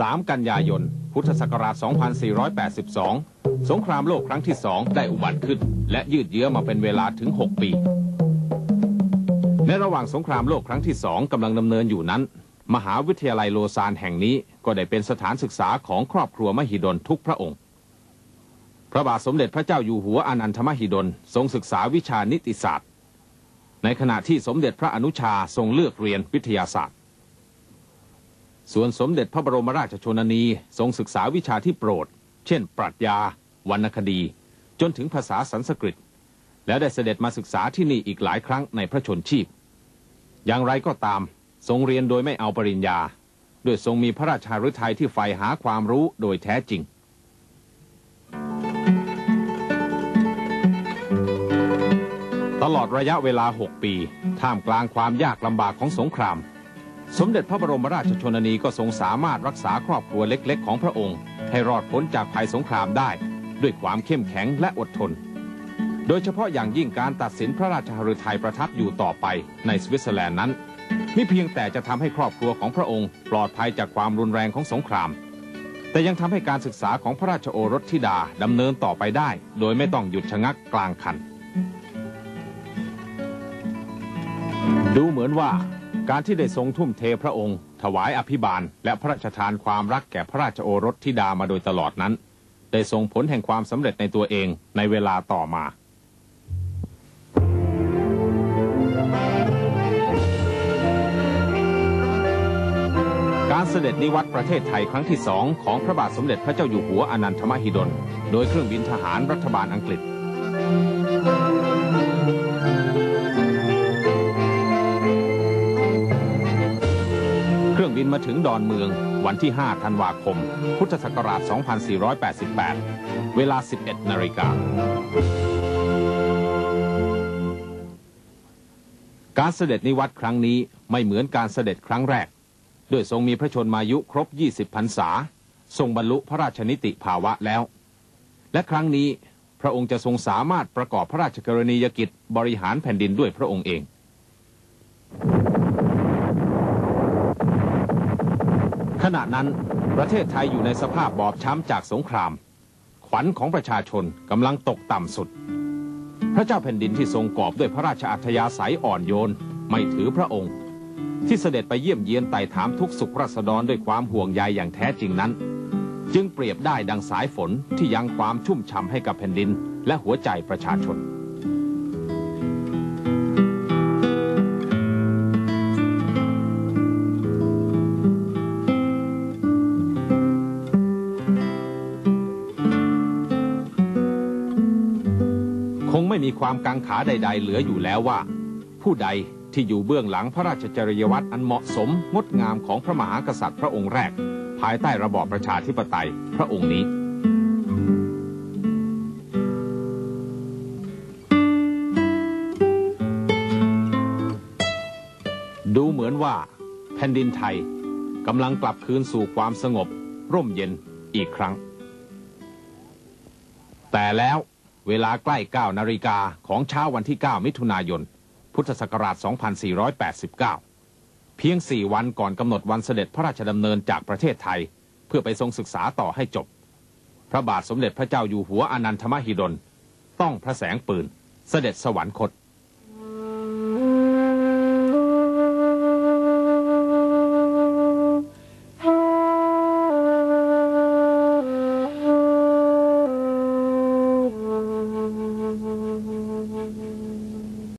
3 กันยายน พุทธศักราช 2482 สงครามโลกครั้งที่สองได้อุบัติขึ้น และยืดเยื้อมาเป็นเวลาถึง 6 ปี ในระหว่างสงครามโลกครั้งที่สองกำลังดำเนินอยู่นั้น มหาวิทยาลัยโลซานแห่งนี้ก็ได้เป็นสถานศึกษาของครอบครัวมหิดลทุกพระองค์ พระบาทสมเด็จพระเจ้าอยู่หัวอนันทมหิดลทรงศึกษาวิชานิติศาสตร์ ในขณะที่สมเด็จพระอนุชาทรงเลือกเรียนวิทยาศาสตร์ ส่วนสมเด็จพระบรมราชชนนีทรงศึกษาวิชาที่โปรด เช่น ปรัชญาวรรณคดี จนถึงภาษาสันสกฤต และได้เสด็จมาศึกษาที่นี่อีกหลายครั้งในพระชนชีพ อย่างไรก็ตาม ทรงเรียนโดยไม่เอาปริญญา ด้วยทรงมีพระราชาฤทัยที่ใฝ่หาความรู้โดยแท้จริงตลอดระยะเวลา 6 ปี ท่ามกลางความยากลำบากของสงคราม สมเด็จพระบรมราชชนนีก็ทรงสามารถรักษาครอบครัวเล็กๆ ของพระองค์ ให้รอดพ้นจากภัยสงครามได้ ด้วยความเข้มแข็งและอดทน โดยเฉพาะอย่างยิ่งการตัดสินพระราชหฤทัยประทับอยู่ต่อไปในสวิตเซอร์แลนด์นั้นไมิเพียงแต่จะทำให้ครอบครัวของพระองค์ ปลอดภัยจากความรุนแรงของสงคราม แต่ยังทำให้การศึกษาของพระราชโอรสธิดาดำเนินต่อไปได้ โดยไม่ต้องหยุดชะงักกลางคัน ดูเหมือนว่าการที่ได้ทรงทุ่มเทพระองค์ ถวายอภิบาล และพระราชทานความรักแก่พระราชโอรสธิดามาโดยตลอดนั้น ได้ส่งผลแห่งความสำเร็จในตัวเองในเวลาต่อมาการเสด็จนิวัตประเทศไทยครั้งที่สองของพระบาทสมเด็จพระเจ้าอยู่หัวอนันทมหิดล โดยเครื่องบินทหารรัฐบาลอังกฤษ รื่องบินมาถึงดอนเมือง วันที่ 5 ธันวาคม พุทธศักราช 2488 เวลา 11 นาฬิกา การเสด็จนิวัตครั้งนี้ไม่เหมือนการเสด็จครั้งแรก ด้วยทรงมีพระชนมายุครบ 20 พรรษา ทรงบรรลุพระราชนิติภาวะแล้ว และครั้งนี้พระองค์จะทรงสามารถประกอบพระราชกรณียกิจบริหารแผ่นดินด้วยพระองค์เอง ขณะนั้นประเทศไทยอยู่ในสภาพบอบช้ำจากสงคราม ขวัญของประชาชนกำลังตกต่ำสุด พระเจ้าแผ่นดินที่ทรงกอบด้วยพระราชอัธยาศัยอ่อนโยนไม่ถือพระองค์ ที่เสด็จไปเยี่ยมเยียนไต่ถามทุกสุขราษฎรด้วยความห่วงใยอย่างแท้จริงนั้น จึงเปรียบได้ดังสายฝนที่ยังความชุ่มฉ่ำให้กับแผ่นดินและหัวใจประชาชน มีความกังขาใด ๆ เหลืออยู่แล้วว่า ผู้ใดที่อยู่เบื้องหลังพระราชจริยวัตรอันเหมาะสมงดงามของพระมหากษัตริย์พระองค์แรก ภายใต้ระบอบประชาธิปไตยพระองค์นี้ ดูเหมือนว่า แผ่นดินไทยกำลังกลับคืนสู่ความสงบ ร่มเย็นอีกครั้ง แต่แล้ว เวลาใกล้ 9 นาฬิกาของเช้าวันที่ 9 มิถุนายน พุทธศักราช 2489 เพียง 4 วันก่อนกำหนดวันเสด็จพระราชดำเนินจากประเทศไทย เพื่อไปทรงศึกษาต่อให้จบ พระบาทสมเด็จพระเจ้าอยู่หัวอนันทมหิดล ต้องพระแสงปืน เสด็จสวรรคต